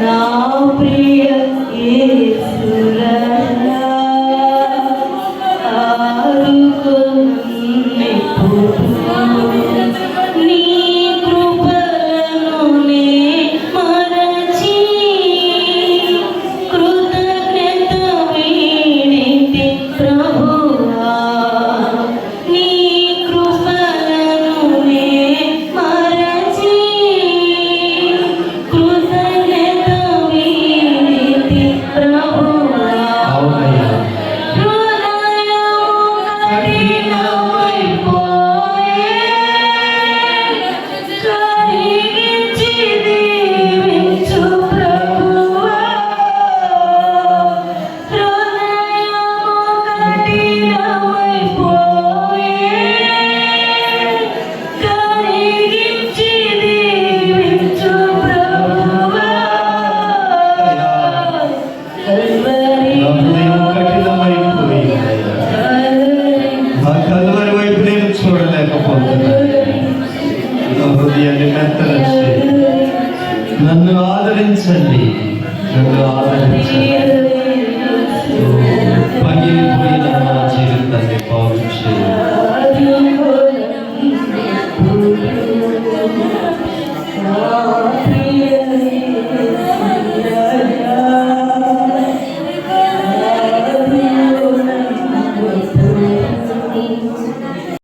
నా ప్రియ Marino, ay po. చేయండి మెత్తరచి నన్ను ఆదరించండి. నన్ను ఆదరించండి. పగిలిపోయిన నా జీవితాన్ని బాగు చేయండి.